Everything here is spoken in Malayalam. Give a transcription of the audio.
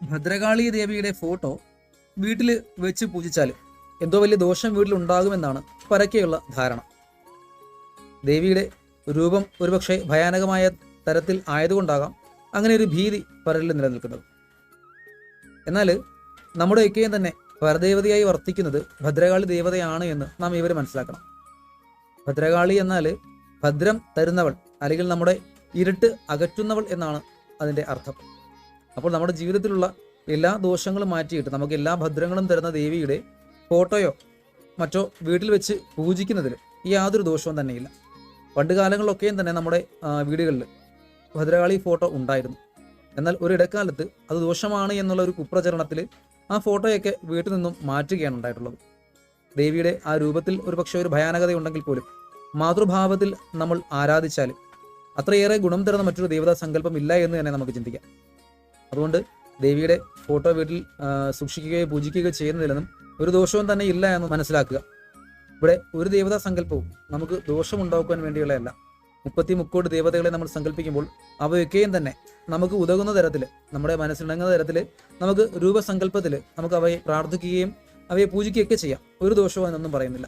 ഭദ്രകാളി ദേവിയുടെ ഫോട്ടോ വീട്ടിൽ വെച്ച് പൂജിച്ചാൽ എന്തോ വലിയ ദോഷം വീട്ടിൽ ഉണ്ടാകുമെന്നാണ് പരക്കെയുള്ള ധാരണ. ദേവിയുടെ രൂപം ഒരുപക്ഷെ ഭയാനകമായ തരത്തിൽ ആയതുകൊണ്ടാകാം അങ്ങനെ ഒരു ഭീതി പരലിൽ നിലനിൽക്കുന്നത്. എന്നാൽ നമ്മുടെയൊക്കെയും തന്നെ പരദേവതയായി വർത്തിക്കുന്നത് ഭദ്രകാളി ദേവതയാണ് എന്ന് നാം ഇവർ മനസ്സിലാക്കണം. ഭദ്രകാളി എന്നാൽ ഭദ്രം തരുന്നവൾ അല്ലെങ്കിൽ നമ്മുടെ ഇരുട്ട് അകറ്റുന്നവൾ എന്നാണ് അതിന്റെ അർത്ഥം. അപ്പോൾ നമ്മുടെ ജീവിതത്തിലുള്ള എല്ലാ ദോഷങ്ങളും മാറ്റിയിട്ട് നമുക്ക് എല്ലാ ഭദ്രങ്ങളും തരുന്ന ദേവിയുടെ ഫോട്ടോയോ മറ്റോ വീട്ടിൽ വെച്ച് പൂജിക്കുന്നതിൽ യാതൊരു ദോഷവും തന്നെയില്ല. പണ്ട് കാലങ്ങളിലൊക്കെയും തന്നെ നമ്മുടെ വീടുകളിൽ ഭദ്രകാളി ഫോട്ടോ ഉണ്ടായിരുന്നു. എന്നാൽ ഒരു ഇടക്കാലത്ത് അത് ദോഷമാണ് എന്നുള്ള ഒരു കുപ്രചരണത്തിൽ ആ ഫോട്ടോയൊക്കെ വീട്ടിൽ നിന്നും മാറ്റുകയാണ് ഉണ്ടായിട്ടുള്ളത്. ദേവിയുടെ ആ രൂപത്തിൽ ഒരു പക്ഷേ ഒരു ഭയാനകതയുണ്ടെങ്കിൽ പോലും മാതൃഭാവത്തിൽ നമ്മൾ ആരാധിച്ചാൽ അത്രയേറെ ഗുണം തരുന്ന മറ്റൊരു ദേവതാ സങ്കല്പം ഇല്ല എന്ന് തന്നെ നമുക്ക് ചിന്തിക്കാം. അതുകൊണ്ട് ദേവിയുടെ ഫോട്ടോ വീട്ടിൽ സൂക്ഷിക്കുകയോ പൂജിക്കുകയോ ചെയ്യുന്നില്ലെന്നും ഒരു ദോഷവും തന്നെ ഇല്ല എന്ന് മനസ്സിലാക്കുക. ഇവിടെ ഒരു ദേവതാ സങ്കല്പവും നമുക്ക് ദോഷമുണ്ടാക്കുവാൻ വേണ്ടിയുള്ളതല്ല. മുപ്പത്തി മുക്കോട് ദേവതകളെ നമ്മൾ സങ്കല്പിക്കുമ്പോൾ അവയൊക്കെയും തന്നെ നമുക്ക് ഉതകുന്ന തരത്തിൽ നമ്മുടെ മനസ്സിലിണങ്ങുന്ന തരത്തിൽ നമുക്ക് രൂപസങ്കല്പത്തിൽ നമുക്ക് അവയെ പ്രാർത്ഥിക്കുകയും അവയെ പൂജിക്കുകയൊക്കെ ചെയ്യാം. ഒരു ദോഷവും എന്നൊന്നും പറയുന്നില്ല.